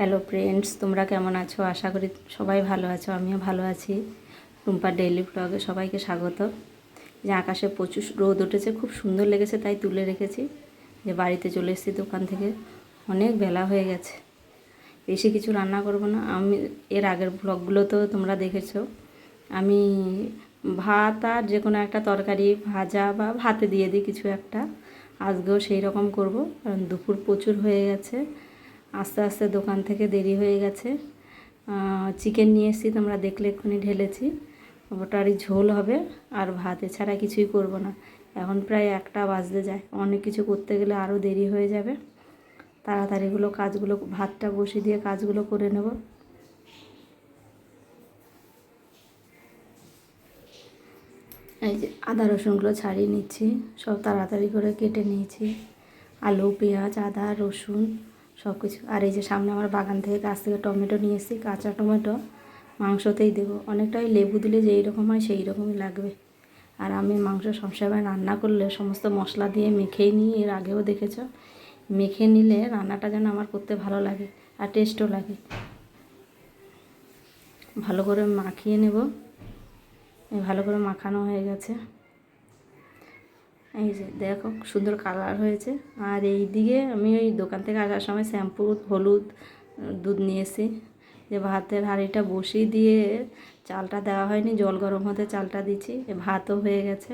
Hello friends তোমরা কেমন আছো? আশা করি সবাই ভালো আছো, আমিও ভালো আছি। টুম্পার ডেইলি ব্লগে সবাইকে স্বাগত। যে আকাশে প্রচুর রোদ উঠেছে, খুব সুন্দর লেগেছে, তাই তুলে রেখেছি। যে বাড়িতে চলে এসেছি দোকান থেকে, অনেক বেলা হয়ে গেছে। বেশি কিছু রান্না করব না। আমি, এর আগের ব্লগগুলো তো তোমরা দেখেছ। আমি ভাত আর যে কোনো একটা তরকারি, ভাজা বা ভাতে দিয়ে দিই কিছু একটা। আজকেও সেই রকম করব, কারণ দুপুর প্রচুর হয়ে গেছে। আস্তে আস্তে দোকান থেকে দেরি হয়ে গেছে। চিকেন নিয়ে এসেছি, তোমরা দেখলে এক্ষুনি ঢেলেছি। ওটারই ঝোল হবে, আর ভাত এছাড়া কিছুই করব না। এখন প্রায় একটা বাজতে যায়। অনেক কিছু করতে গেলে আরও দেরি হয়ে যাবে। তাড়াতাড়িগুলো কাজগুলো, ভাতটা বসিয়ে দিয়ে কাজগুলো করে নেব। এই যে আদা রসুনগুলো ছাড়িয়ে নিচ্ছি। সব তাড়াতাড়ি করে কেটে নিয়েছি। আলু, পেঁয়াজ, আদা, রসুন সব কিছু আর এই যে সামনে আমার বাগান থেকে গাছ থেকে টমেটো নিয়ে এসেছি, কাঁচা টমেটো। মাংসতেই দেবো। অনেকটাই লেবু দিলে যেই রকম হয় সেই রকমই লাগবে। আর আমি মাংস সবসময় রান্না করলে সমস্ত মশলা দিয়ে মেখেই নিই, এর আগেও দেখেছ? মেখে নিলে রান্নাটা যেন আমার করতে ভালো লাগে আর টেস্টও লাগে। ভালো করে মাখিয়ে নেব। ভালো করে মাখানো হয়ে গেছে। এই যে দেখো, সুন্দর কালার হয়েছে। আর এই দিকে আমি ওই দোকান থেকে আসার সময় শ্যাম্পু হলুদ দুধ নিয়েছি। যে ভাতের হাঁড়িটা বসিয়ে দিয়ে চালটা দেওয়া হয়নি, জল গরম হতে চালটা দিচ্ছি, এ ভাতও হয়ে গেছে।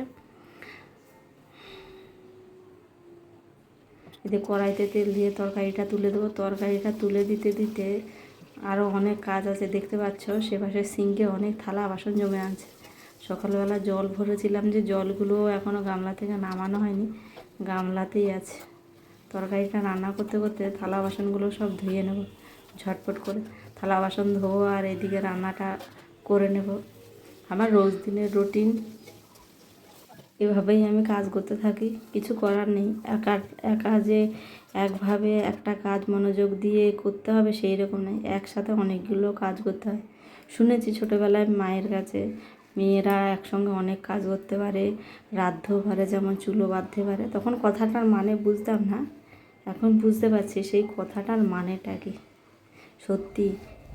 এতে কড়াইতে তেল দিয়ে তরকারিটা তুলে দেবো। তরকারিটা তুলে দিতে দিতে আরও অনেক কাজ আছে, দেখতে পাচ্ছ? সে পাশে সিঙ্কে অনেক থালা বাসন জমে আছে। সকালবেলা জল ভরেছিলাম যে জলগুলো এখনও গামলা থেকে নামানো হয়নি, গামলাতেই আছে। তরকারিটা রান্না করতে করতে থালা বাসনগুলো সব ধুয়ে নেব, ঝটপট করে থালা বাসন ধোবো আর এদিকে রান্নাটা করে নেব। আমার রোজ দিনের রুটিন, এভাবেই আমি কাজ করতে থাকি, কিছু করার নেই। একা একা যে একভাবে একটা কাজ মনোযোগ দিয়ে করতে হবে সেই রকম নেই একসাথে অনেকগুলো কাজ করতে হয়। শুনেছি ছোটোবেলায় মায়ের কাছে মেয়েরা একসঙ্গে অনেক কাজ করতে পারে রাঁধতেও পারে যেমন চুলো বাঁধতে পারে, তখন কথাটার মানে বুঝতাম না। এখন বুঝতে পারছি সেই কথাটার মানেটা কি। সত্যি,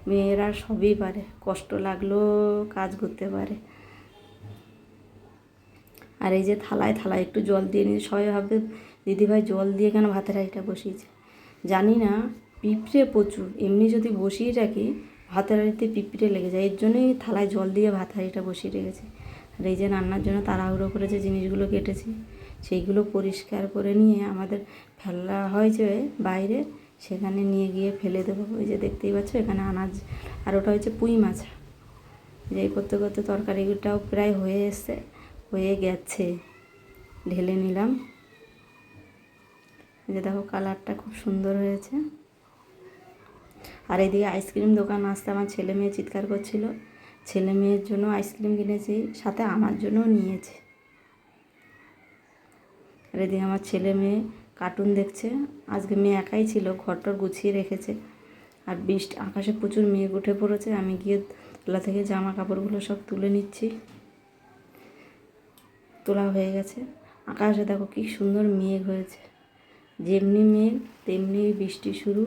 মেয়েরা সবই পারে, কষ্ট লাগলেও কাজ করতে পারে। আর এই যে থালায় থালায় একটু জল দিয়ে নিয়ে, সবাই ভাববে, দিদিভাই জল দিয়ে কেন ভাতের হাঁড়িটা বসিয়েছে? জানি না, পিঁপড়ে প্রচুর, এমনি যদি বসিয়ে রাখি ভাতের হাঁড়িতে পিঁপড়ে লেগে যায়। এর জন্যই থালায় জল দিয়ে ভাত হাঁড়িটা বসিয়ে রেখেছি। আর এই যে রান্নার জন্য তাড়াহুড়ো করে যে জিনিসগুলো কেটেছি, সেইগুলো পরিষ্কার করে নিয়ে আমাদের ফেলা হয় যে বাইরে, সেখানে নিয়ে গিয়ে ফেলে দেবো। ওই যে দেখতেই পাচ্ছ, এখানে আনাজ, আর ওটা হচ্ছে পুঁই মাছ। যে করতে করতে তরকারিটাও প্রায় হয়ে এসছে, হয়ে গেছে। ঢেলে নিলাম। যে দেখো, কালারটা খুব সুন্দর হয়েছে। আর এদিকে আইসক্রিম দোকান আসতে আমার ছেলে মেয়ে চিৎকার করছিল। ছেলে মেয়ের জন্য আইসক্রিম কিনেছি, সাথে আমার জন্যও নিয়েছে। আর এদিকে আমার ছেলে মেয়ে কার্টুন দেখছে। আজকে মেয়ে একাই ছিল ঘরটর গুছিয়ে রেখেছে। আর বৃষ্টি, আকাশে প্রচুর মেঘ উঠে পড়েছে। আমি গিয়ে তোলা থেকে জামা কাপড়গুলো সব তুলে নিচ্ছি। তোলা হয়ে গেছে। আকাশে দেখো কি সুন্দর মেঘ হয়েছে। যেমনি মেঘ, তেমনি বৃষ্টি শুরু।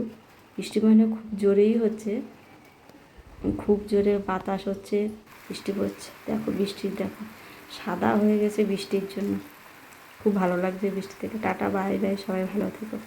বৃষ্টি মানে খুব জোরেই হচ্ছে। খুব জোরে বাতাস হচ্ছে, বৃষ্টি পড়ছে। দেখো বৃষ্টির দেখো। সাদা হয়ে গেছে বৃষ্টির জন্য। খুব ভালো লাগছে বৃষ্টি থেকে। Tata, bye bye. সবাই ভালো থেকো।